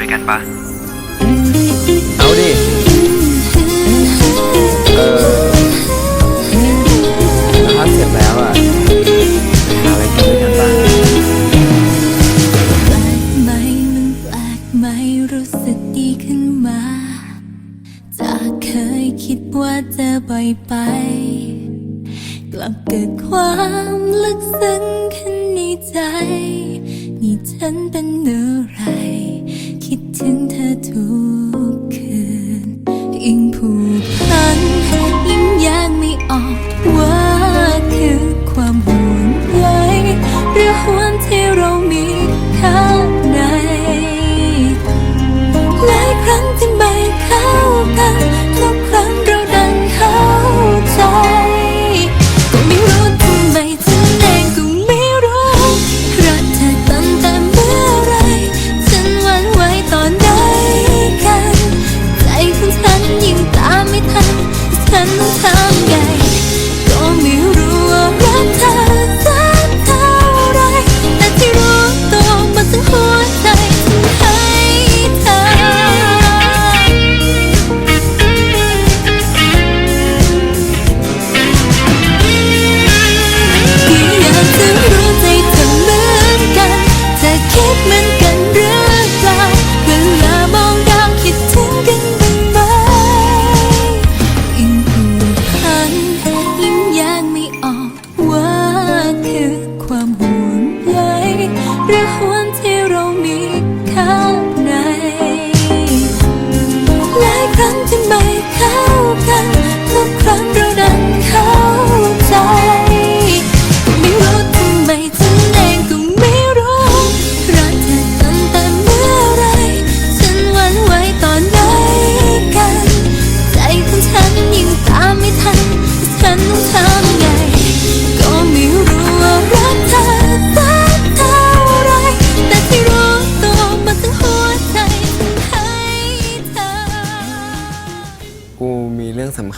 ด้วยกันปะเอาดิ เออถ้าเสร็จแล้วอะหาอะไรกินด้วยกันป่ะอยไป กลับเกิดความลึกซึ้งขึ้นในใจ นี่ฉันเป็นอะไร cool.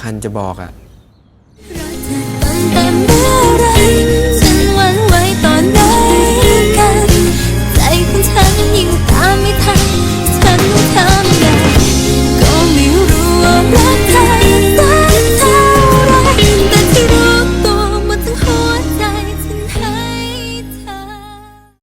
คัญจะบอกอะ่ะ